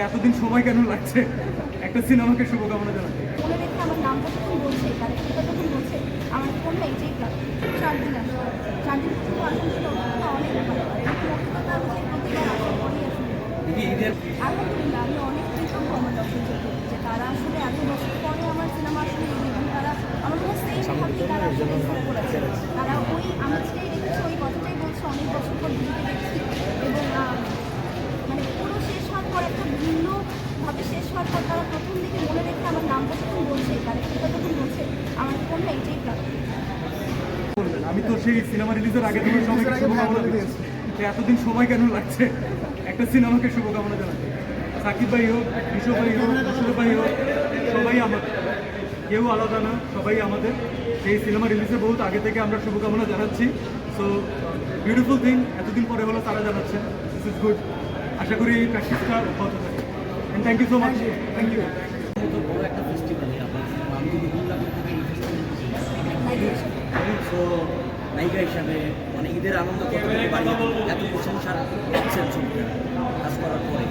এতদিন সময় কেন লাগছে? একটা সিনেমাকে শুভকামনা জানাতে। আমার নামটা যখন বলছে? যখন বলছে? আমার ফোন না এটাই কাজ চার দিন আসবে চার দিন আলহামদুলিল্লাহ আমি সেই আসলে। অনেক কৃতজ্ঞ আমার দর্শক যে তারা আসলে এত বছর পরে আমার সিনেমা আসলে তারা আমার সেম ভাবটি তারা আসলে করেছে। তারা ওই আমি যেটাই দেখেছি ওই কথাটাই বলছে অনেক বছর পর ভিডিওতে দেখছি এবং আহ, মানে পুরো শেষ হওয়ার পর একটা ভিন্ন ভাবে শেষ হওয়ার পর তারা প্রথম দিকে মনে রেখে আমার নামটা যখন বলছে তাদের কথা যখন বলছে না এটাই আমি তো সেই সিনেমা রিলিজের আগে তোমার সবাইকে শুভকামনা দিয়েছি এতদিন সময় কেন লাগছে? একটা সিনেমাকে শুভকামনা জানাতে সাকিব ভাই হোক বিশু ভাই হোক মুশারফ ভাই হোক সবাই আমাদের। কেউ আলাদা না সবাই আমাদের। সেই সিনেমা রিলিজে বহুত আগে থেকে আমরা শুভকামনা জানাচ্ছি। সো বিউটিফুল থিং এতদিন পরে হলো তারা জানাচ্ছে। দিস ইজ গুড আশা করি এই প্র্যাকটিসটা অব্যাহত থাকে and thank you so much thank you মতো বড় একটা ফেস্টিভ্যালে আপনার আমি যদি বললাম থেকে এই সো নায়িকা হিসাবে মানে ঈদের আনন্দ কতটুকু বাড়ি এত প্রশংসা পাচ্ছেন ছবিটা কাজ করার পরে।